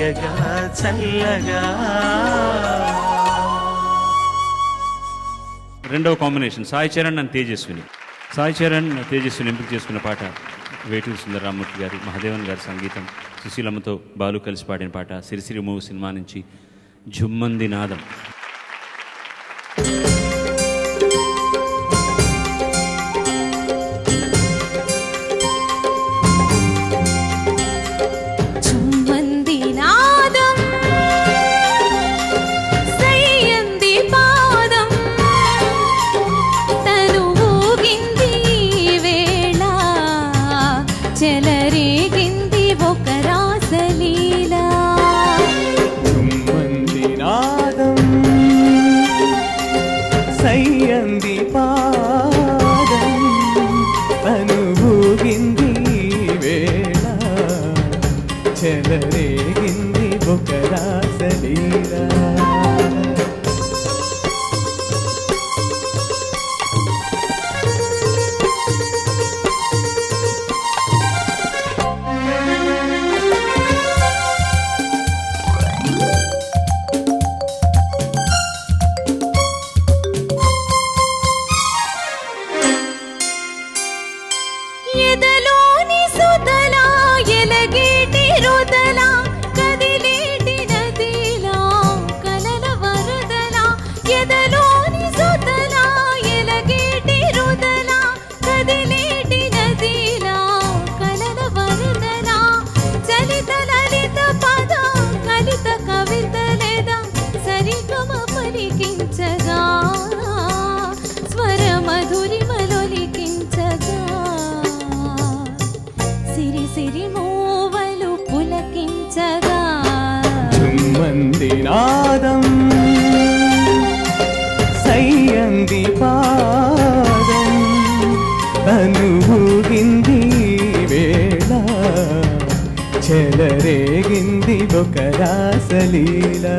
తీయగా చల్లగా. రెండవ కాంబినేషన్. సాయి చరణ్ అండ్ తేజస్విని. సాయి చరణ్ తేజస్విని ఎంపిక చేసుకున్న పాట వేటూరు సుందరరామూర్తి గారు మహాదేవన్ గారి సంగీతం సుశీలమ్మతో బాలు కలిసి పాడిన పాట సిరిసిరి మూవ్ సినిమా నుంచి జుమ్మంది నాదం. చెలరేగింది ఒక రాసలీలా. సరిగమ సిరి మూవలు పులకించగా. చుమ్మంది నాదం సయ్యంది పాదం అనుభూగింది వేళ చెలరేగింది ఒక రాసలీలా.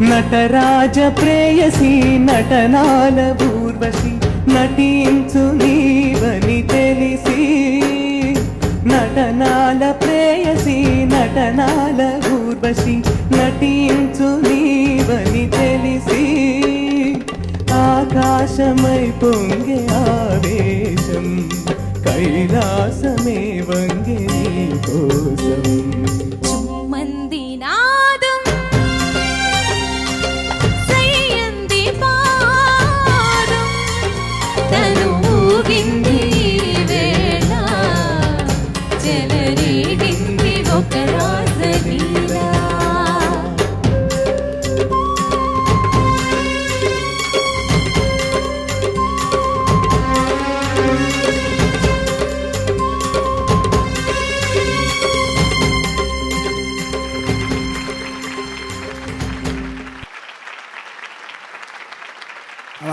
నటరాజ ప్రేయసి నటనాల పూర్వశి నటించు నీవని తెలిసి. నటనాల ప్రేయసి నటనాల పూర్వశి నటించు నీవని తెలిసి. ఆకాశమై పొంగే ఆవేశం కైలాసమే వంగే కోసం. చెలరేగింది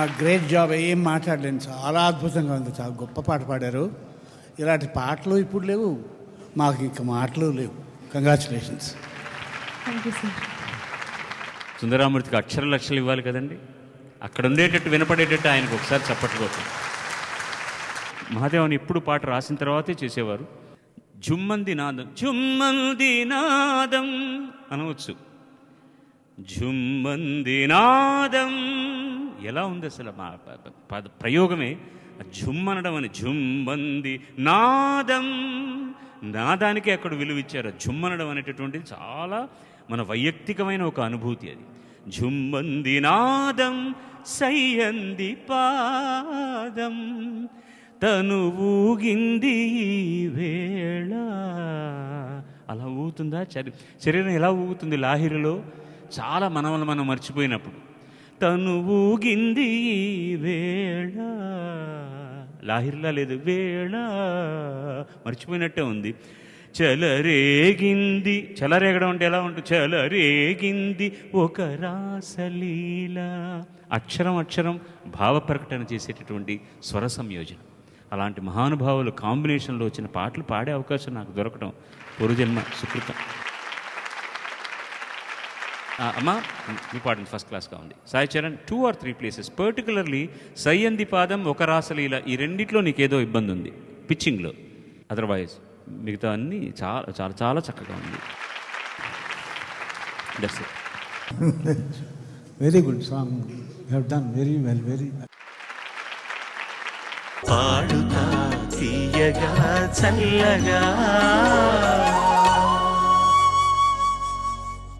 ఒక గ్రేట్ జాబ్ ఏం మాట్లాడలేను. చాలా అద్భుతంగా ఉంది. చాలా గొప్ప పాట పాడారు. ఇలాంటి పాటలు ఇప్పుడు లేవు. మాకు ఇంకా మాటలు లేవు. కంగ్రాచులేషన్స్ సుందరామూర్తికి అక్షర లక్షలు ఇవ్వాలి కదండి? అక్కడ ఉండేటట్టు వినపడేటట్టు ఆయనకు ఒకసారి చప్పట్లు మహాదేవన్ ఇప్పుడు పాట రాసిన తర్వాతే చేసేవారు. జుమ్మంది నాదం జుమ్మంది నాదం అనవచ్చు. జుమ్మంది నాదం ఎలా ఉంది అసలు మా ప్రయోగమే? ఆ జుమ్ అనడం అని జుమ్మంది నాదం నాదానికి అక్కడ విలువ ఇచ్చారు జుమ్మనడం అనడం అనేటటువంటిది చాలా మన వైయక్తికమైన ఒక అనుభూతి అది. జుమ్మంది నాదం సయ్యంది పాదం తను ఊగింది వేళ. అలా ఊగుతుందా? శరీ- శరీరం ఎలా ఊగుతుంది లాహిరిలో? చాలా మనవలు మనం మర్చిపోయినప్పుడు. తను ఊగింది వేళ. లాహిర్లా లేదు. వేళ మర్చిపోయినట్టే ఉంది. చలరేగింది. చలరేగడం అంటే ఎలా ఉంటుంది చలరేగింది ఒక రాసలీల. అక్షరం అక్షరం భావ ప్రకటన చేసేటటువంటి స్వర సంయోజనం. అలాంటి మహానుభావులు కాంబినేషన్లో వచ్చిన పాటలు పాడే అవకాశం నాకు దొరకడం పూర్వజన్మ సుకృతం. అమ్మా మీ ఫస్ట్ క్లాస్గా ఉంది. Sai Charan two or three places particularly సయ్యంది పాదం ఒక రాసలీల ఈ రెండిట్లో నీకేదో ఇబ్బంది ఉంది. పిచ్చింగ్లో అదర్వైజ్ మిగతా అన్నీ చాలా చాలా చాలా చక్కగా ఉంది. That's it very good song you have done very well very well పాడుతా తీయగా చల్లగా.